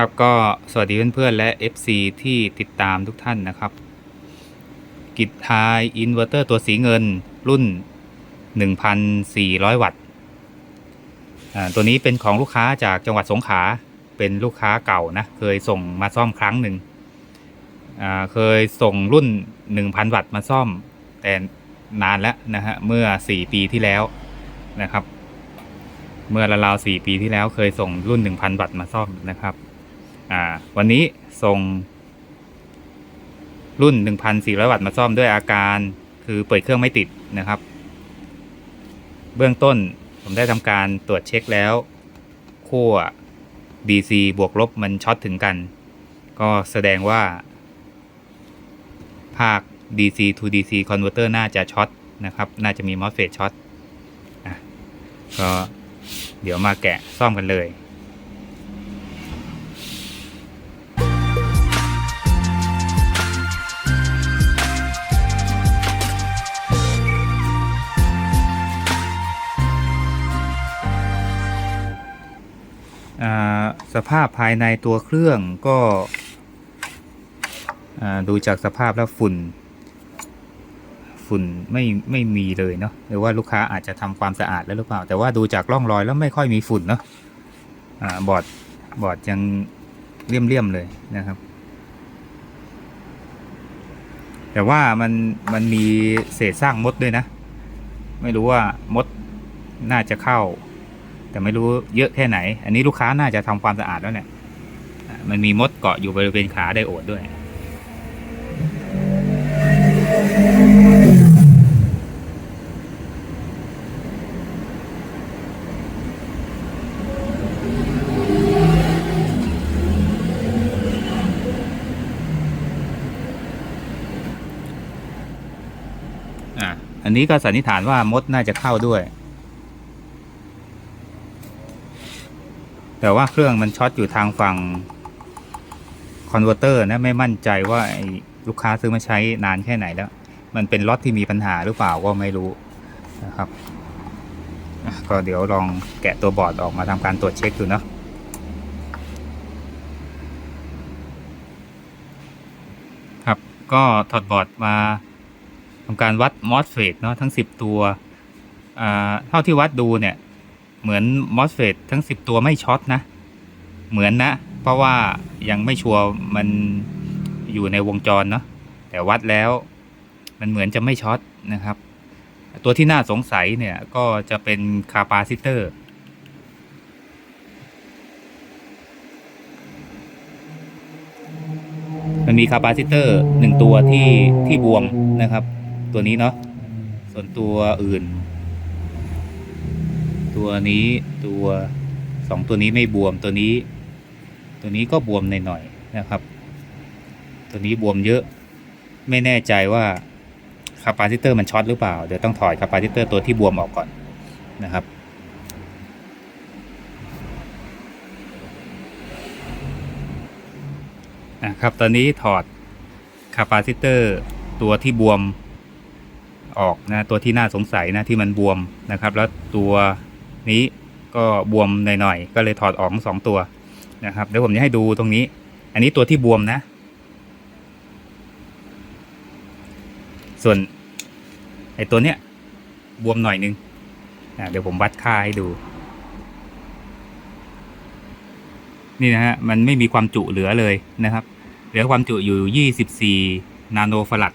ครับก็สวัสดีเพื่อนๆและ FC ที่ติดตามทุกท่านนะครับ กิจทายอินเวอร์เตอร์ตัวสีเงินรุ่น 1,400 วัตต์อ่าตัวนี้เป็นของลูกค้าจากจังหวัดสงขลาเป็นลูกค้าเก่านะ เคยส่งมาซ่อมครั้งหนึ่งอ่าเคยส่งรุ่น 1,000 วัตต์มาซ่อม แต่นานแล้วนะฮะเมื่อ 4 ปีที่แล้วนะครับ เมื่อราวๆ4ปีที่แล้วเคยส่งรุ่น 1,000 วัตต์มาซ่อมนะครับ อ่า วันนี้ส่ง รุ่น 1,400 วัตต์มาซ่อมด้วยอาการ คือเปิดเครื่องไม่ติดนะครับ เบื้องต้นผมได้ทำการตรวจเช็คแล้วขั้ว DC บวกลบมันช็อตถึงกัน ก็แสดงว่า ภาค DC to DC converter น่าจะช็อตนะครับ น่าจะมี MOSFET ช็อตก็เดี๋ยวมาแกะซ่อมกันเลย สภาพภายในตัวเครื่องก็ดูจากสภาพแล้วฝุ่น ฝุ่นไม่ไม่มีเลยเนาะหรือว่าลูกค้าอาจจะทำความสะอาดแล้วหรือเปล่า แต่ว่าดูจากร่องรอยแล้วไม่ค่อยมีฝุ่นเนาะอบอร์ดบอร์ดยังเลี่ยมๆเลยนะครับ แต่ว่ามันมันมีเศษสร้างมดด้วยนะ ไม่รู้ว่ามดน่าจะเข้า แต่ไม่รู้เยอะแค่ไหน อันนี้ลูกค้าน่าจะทำความสะอาดแล้วเนี่ย มันมีมดเกาะอยู่บริเวณขาไดโอดด้วยอะอันนี้ก็สันนิษฐานว่ามดน่าจะเข้าด้วย แต่ว่าเครื่องมันช็อตอยู่ทางฝั่งคอนเวอร์เตอร์นะไม่มั่นใจว่าลูกค้าซื้อมาใช้นานแค่ไหนแล้ว มันเป็นล็อตที่มีปัญหาหรือเปล่าก็ไม่รู้นะครับก็เดี๋ยวลองแกะตัวบอร์ดออกมาทำการตรวจเช็คดูเนาะครับก็ถอดบอร์ดมาทำการวัดมอสเฟตเนาะทั้ง 10 ตัวอ่าเท่าที่วัดดูเนี่ย เหมือนมอสเฟตทั้ง 10 ตัวไม่ช็อตนะ เหมือนนะ เพราะว่ายังไม่ชัวร์มันอยู่ในวงจรเนาะแต่วัดแล้วมันเหมือนจะไม่ช็อตนะครับ ตัวที่น่าสงสัยเนี่ยก็จะเป็นคาปาซิเตอร์มันมีคาปาซิเตอร์หนึ่งตัวที่ที่บวมนะครับ ตัวนี้เนาะส่วนตัวอื่น ตัวนี้ตัวสองตัวนี้ไม่บวมตัวนี้ ตัวนี้ก็บวมหน่อยๆนะครับ ตัวนี้บวมเยอะไม่แน่ใจว่าคาปาซิเตอร์มันช็อตหรือเปล่า เดี๋ยวต้องถอดคาปาซิเตอร์ตัวที่บวมออกก่อนนะครับอะครับตอนนี้ถอดคาปาซิเตอร์ตัวที่บวมออกนะตัวที่น่าสงสัยนะที่มันบวมนะครับ แล้วตัว นี้ก็บวมหน่อยๆก็เลยถอดออกสองตัวนะครับเดี๋ยวผมจะให้ดูตรงนี้ อันนี้ตัวที่บวมนะ ส่วนไอตัวเนี้ยบวมหน่อยนึงเดี๋ยวผมวัดค่าให้ดู นี่นะฮะมันไม่มีความจุเหลือเลยนะครับ เหลือความจุอยู่ 24 นาโนฟารัด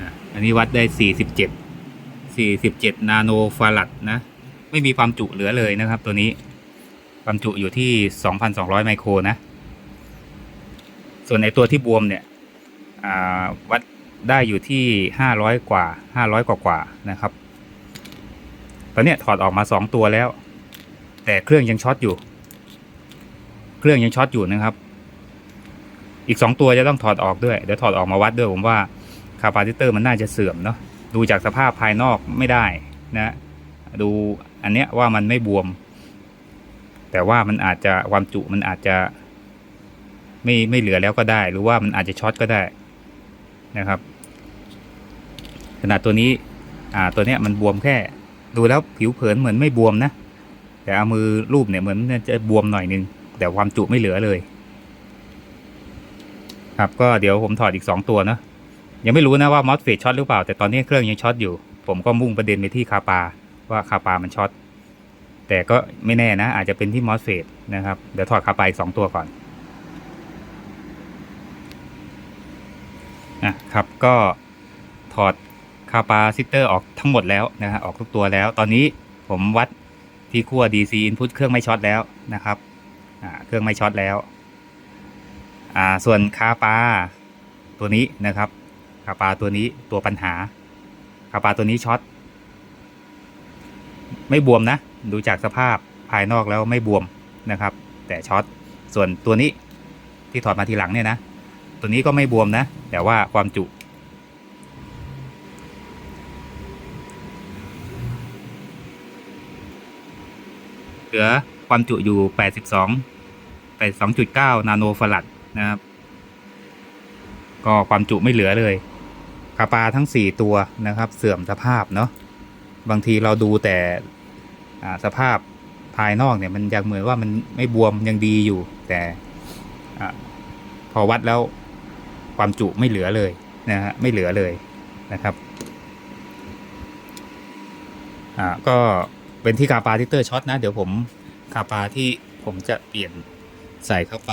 อะอั นนี้วัดได้47 47นาโนฟารัดนะ ไม่มีความจุเหลือเลยนะครับ ตัวนี้ความจุอยู่ที่2,200ไมโครนะ ส่วนในตัวที่บวมเนี่ยวัดได้อยู่ที่ห้าร้อยกว่าห้าร้อยกว่ากว่านะครับ ตอนนี้ถอดออกมาสองตัวแล้ว แต่เครื่องยังช็อตอยู่ เครื่องยังช็อตอยู่นะครับ อีกสองตัวจะต้องถอดออกด้วย เดี๋ยวถอดออกมาวัดด้วยผมว่า คาปาซิเตอร์มันน่าจะเสื่อมเนาะดูจากสภาพภายนอกไม่ได้นะดูอันเนี้ยว่ามันไม่บวม แต่ว่ามันอาจจะความจุมันอาจจะไม่ไม่เหลือแล้วก็ได้ หรือว่ามันอาจจะช็อตก็ได้นะครับ ขนาดตัวนี้อ่าตัวเนี้ยมันบวมแค่ ดูแล้วผิวเผินเหมือนไม่บวมนะ แต่เอามือรูปเนี่ยเหมือนจะบวมหน่อยนึง แต่ความจุไม่เหลือเลย ครับก็เดี๋ยวผมถอดอีก2ตัวเนอะ ยังไม่รู้นะว่ามอสเฟตช็อตหรือเปล่า แต่ตอนนี้เครื่องยังช็อตอยู่ ผมก็มุ่งประเด็นไปที่คาปาว่าคาปามันช็อตแต่ก็ไม่แน่นะ อาจจะเป็นที่มอสเฟตนะครับ เดี๋ยวถอดคาปาอีกสองตัวก่อนนะครับก็ถอดคาปาซิเตอร์ออกทั้งหมดแล้วนะฮะออกทุกตัวแล้ว ตอนนี้ผมวัดที่ขั้ว DC input เครื่องไม่ช็อตแล้วนะครับอ่าเครื่องไม่ช็อตแล้วอ่าส่วนคาปาตัวนี้นะครับ คาปาตัวนี้ตัวปัญหาคาปาตัวนี้ช็อตไม่บวมนะ ดูจากสภาพภายนอกแล้วไม่บวมนะครับ แต่ช็อตส่วนตัวนี้ที่ถอดมาทีหลังเนี่ยนะ ตัวนี้ก็ไม่บวมนะ แต่ว่าความจุ เหลือความจุอยู่ 82 82.9 นาโนฟารัดนะครับ ก็ความจุไม่เหลือเลย คาปาทั้ง 4 ตัวนะครับ เสื่อมสภาพเนาะบางทีเราดูแต่สภาพภายนอกเนี่ยมันยังเหมือนว่ามันไม่บวมยังดีอยู่ แต่พอวัดแล้วความจุไม่เหลือเลยนะฮะไม่เหลือเลยนะครับอ่าก็เป็นที่คาปาทิเตอร์ช็อตนะ เดี๋ยวผมคาปาที่ผมจะเปลี่ยนใส่เข้าไป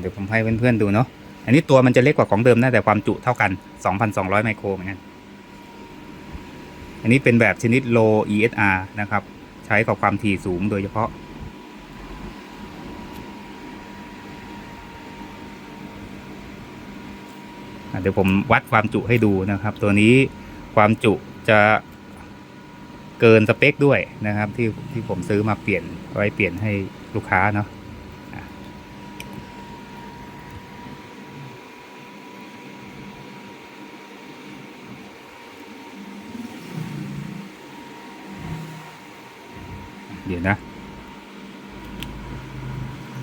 เดี๋ยวผมให้เพื่อนๆดูเนาะอันนี้ตัวมันจะเล็กกว่าของเดิมนะแต่ความจุเท่ากัน 2,200 ไมโครเหมือนกันอันนี้เป็นแบบชนิด low ESR นะครับ ใช้กับความถี่สูงโดยเฉพาะ เดี๋ยวผมวัดความจุให้ดูนะครับ ตัวนี้ความจุจะเกินสเปคด้วยนะครับที่ที่ผมซื้อมาเปลี่ยนไว้เปลี่ยนให้ลูกค้าเนาะ เดี๋ยวนะ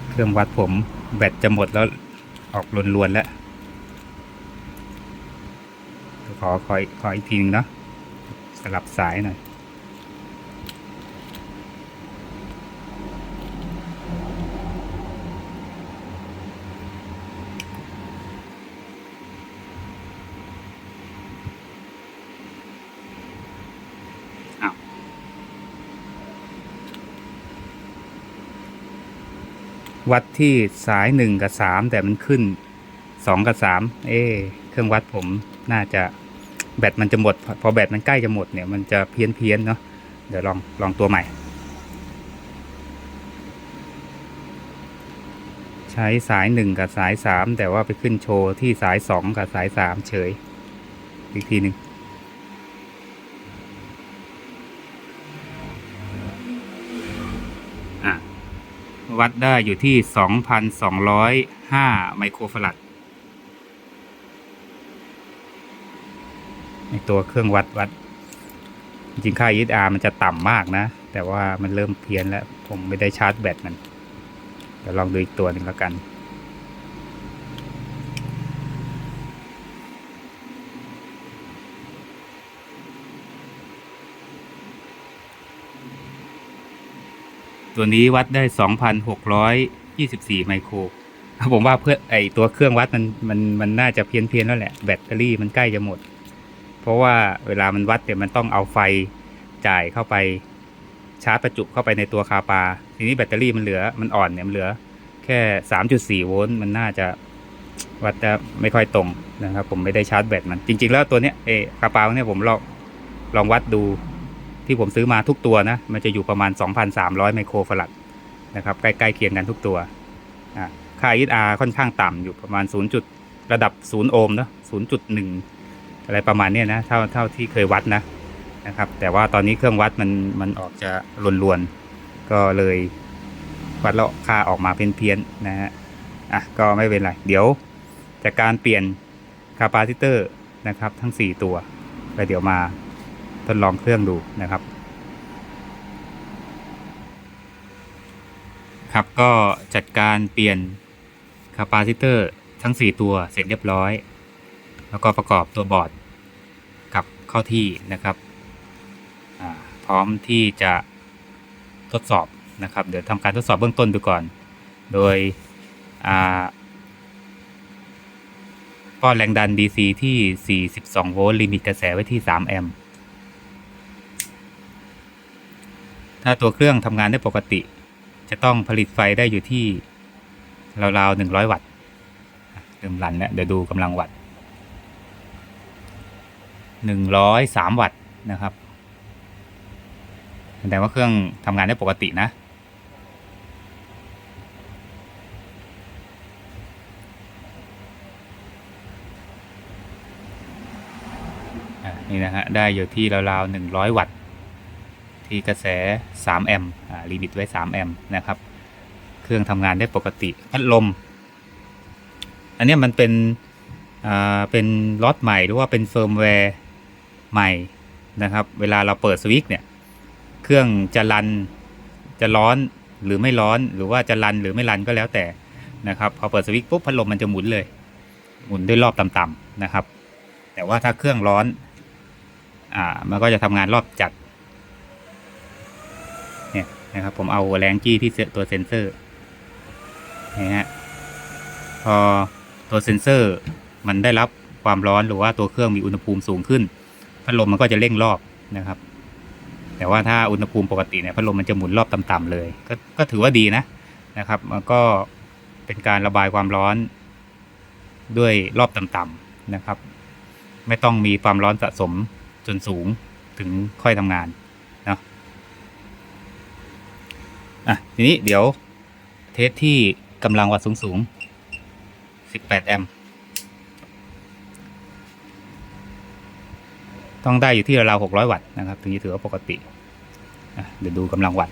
เครื่องวัดผมแบตจะหมดแล้วออกลวนๆแล้วขอขอขออีกทีนึงเนาะสลับสายหน่อย วัดที่สายหนึ่งกับสามแต่มันขึ้นสองกับสามเอ๊เครื่องวัดผมน่าจะแบตมันจะหมด พอแบตมันใกล้จะหมดเนี่ยมันจะเพี้ยนเพี้ยนเนาะเดี๋ยวลองลองตัวใหม่ ใช้สายหนึ่งกับสายสามแต่ว่าไปขึ้นโชว์ที่สายสองกับสายสามเฉยอีกทีหนึ่ง วัดได้อยู่ที่ 2,205 ไมโครฟารัดในตัวเครื่องวัดวัด จริงค่า ESR มันจะต่ำมากนะ แต่ว่ามันเริ่มเพี้ยนแล้ว ผมไม่ได้ชาร์จแบตมันเดี๋ยวลองดูอีกตัวหนึ่งแล้วกัน ตัวนี้วัดได้ 2,624 ไมโครผมว่าเพื่อไอตัวเครื่องวัดมันมันมันน่าจะเพี้ยนเพียนแล้วแหละ แบตเตอรี่มันใกล้จะหมด เพราะว่าเวลามันวัดเนี่ยมันต้องเอาไฟจ่ายเข้าไปชาร์จประจุเข้าไปในตัวคาปา ทีนี้แบตเตอรี่มันเหลือมันอ่อนเนี่ยมันเหลือ แค่ 3.4 โวลต์มันน่าจะวัดจะไม่ค่อยตรงนะครับ ผมไม่ได้ชาร์จแบตมันจริง ๆ แล้วตัวเนี้ยเออคาปาเนี่ยผมลองลองวัดดู ที่ผมซื้อมาทุกตัวนะ มันจะอยู่ประมาณ 2,300 ไมโครฟารัดนะครับ ใกล้ๆเคียงกันทุกตัวอ่าค่า ESR ค่อนข้างต่ำอยู่ประมาณ 0 จุดระดับ 0 โอห์มนะ0.1 อะไรประมาณนี้นะ เท่าเท่าที่เคยวัดนะนะครับ แต่ว่าตอนนี้เครื่องวัดมันมันออกจะลวนๆ ก็เลยวัดแล้วค่าออกมาเพี้ยนๆนะฮะ อะก็ไม่เป็นไร เดี๋ยวจากการเปลี่ยนคาปาซิเตอร์นะครับทั้ง 4 ตัวแล้วเดี๋ยวมา ทดลองเครื่องดูนะครับ ครับก็จัดการเปลี่ยนคาปาซิเตอร์ทั้ง 4 ตัวเสร็จเรียบร้อย แล้วก็ประกอบตัวบอร์ดกับเข้าที่นะครับ พร้อมที่จะทดสอบนะครับ เดี๋ยวทำการทดสอบเบื้องต้นดูก่อน โดยอ่าป้อนแรงดัน DC ที่ 42 โวลต์ ลิมิตกระแสไว้ที่ 3 แอมป์ ถ้าตัวเครื่องทำงานได้ปกติ จะต้องผลิตไฟได้อยู่ที่ราวๆ100วัตต์อะเริ่มรันแล้วเดี๋ยวดูกำลังวัตต์103วัตต์นะครับแสดงว่าเครื่องทำงานได้ปกตินะ นี่นะฮะได้อยู่ที่ราวๆ100วัตต์ ที่กระแส 3 แอมป์ลิมิตไว้ 3 แอมป์นะครับ เครื่องทำงานได้ปกติพัดลม อันนี้มันเป็นอ่าเป็นล็อตใหม่หรือว่าเป็นเฟิร์มแวร์ใหม่นะครับ เวลาเราเปิดสวิตช์เนี่ย เครื่องจะรันจะร้อนหรือไม่ร้อนหรือว่าจะรันหรือไม่รันก็แล้วแต่นะครับ พอเปิดสวิตช์ปุ๊บพัดลมมันจะหมุนเลย หมุนด้วยรอบต่ำๆนะครับ แต่ว่าถ้าเครื่องร้อนอ่ามันก็จะทำงานรอบจัด นะครับ ผมเอาแรงจี้ที่เซตัวเซนเซอร์นี่ฮะพอตัวเซนเซอร์มันได้รับความร้อนหรือว่าตัวเครื่องมีอุณหภูมิสูงขึ้น พัดลมมันก็จะเร่งรอบนะครับ แต่ว่าถ้าอุณหภูมิปกติเนี่ยพัดลมมันจะหมุนรอบต่ำๆเลยกก็ถือว่าดีนะนะครับ มันก็เป็นการระบายความร้อนด้วยรอบต่ำๆนะครับ ไม่ต้องมีความร้อนสะสมจนสูงถึงค่อยทำงานเนาะ อะทีนี้เดี๋ยวเทสที่กำลังวัดสูงสูง18 แอมป์ต้องได้อยู่ที่ราวๆ600 วัตต์นะครับ ถึงจะถือว่าปกติ เดี๋ยวดูกำลังวัด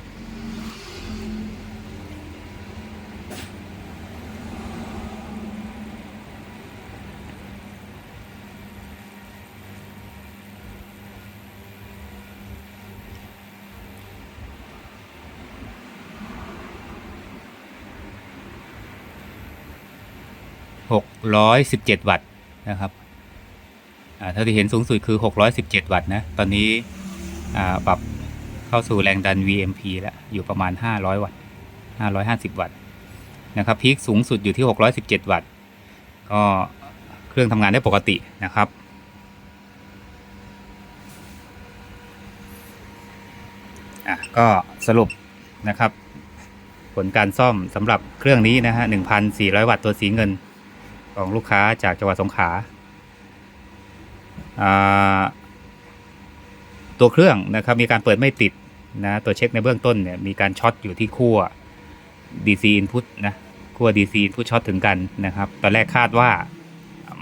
617 วัตต์นะครับเท่าที่เห็นสูงสุดคือ 617 วัตต์นะ ตอนนี้ปรับเข้าสู่แรงดัน VMP แล้วอยู่ประมาณ 500 วัตต์550 วัตต์นะครับพีคสูงสุดอยู่ที่ 617 วัตต์ ก็เครื่องทำงานได้ปกตินะครับอะก็สรุปนะครับ ผลการซ่อมสำหรับเครื่องนี้นะฮะ 1,400 วัตต์ตัวสีเงิน ของลูกค้าจากจังหวัดสงขลาตัวเครื่องนะครับมีการเปิดไม่ติดนะตัวเช็คในเบื้องต้นเนี่ยมีการช็อตอยู่ที่ขั้ว DC input นะขั้ว DC input ช็อตถึงกันนะครับ ตอนแรกคาดว่า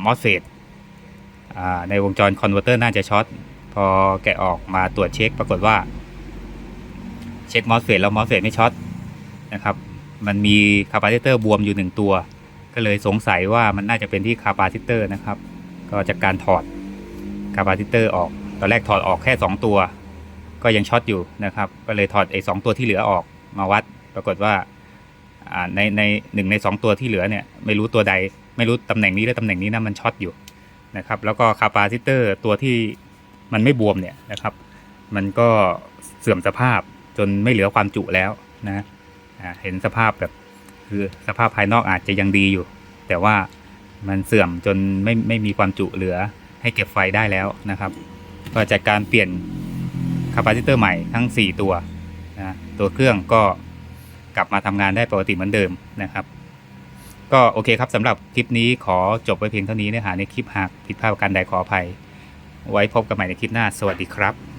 MOSFET าในวงจรคอนเวอร์เตอร์น่าจะช็อตพอแกะออกมาตรวจเช็คปรากฏว่า เช็ค MOSFET แล้ว MOSFET ไม่ช็อตนะครับ มันมีคาปาซิเตอร์บวมอยู่หนึ่งตัว ก็เลยสงสัยว่ามันน่าจะเป็นที่คาปาซิเตอร์นะครับ ก็จากการถอดคาปาซิเตอร์ออก ตอนแรกถอดออกแค่ 2 ตัว ก็ยังช็อตอยู่นะครับ ก็เลยถอดไอ้สตัวที่เหลือออกมาวัด ปรากฏว่าในในหนึ่งใน 2 ตัวที่เหลือเนี่ยไม่รู้ตัวใด ไม่รู้ตำแหน่งนี้และตำแหน่งนี้นะมันช็อตอยู่นะครับ แล้วก็คาปาซิเตอร์ตัวที่มันไม่บวมเนี่ยนะครับ มันก็เสื่อมสภาพจนไม่เหลือความจุแล้วนะเห็นสภาพแบบ คือสภาพภายนอกอาจจะยังดีอยู่ แต่ว่ามันเสื่อมจนไม่ไม่มีความจุเหลือให้เก็บไฟได้แล้วนะครับ ก็จากการเปลี่ยนคาปาซิเตอร์ใหม่ทั้ง 4 ตัวนะตัวเครื่องก็กลับมาทำงานได้ปกติเหมือนเดิมนะครับ ก็โอเคครับสำหรับคลิปนี้ขอจบไว้เพียงเท่านี้เนื้อหาในคลิปหากผิดพลาดประการใดขออภัย ไว้พบกันใหม่ในคลิปหน้า สวัสดีครับ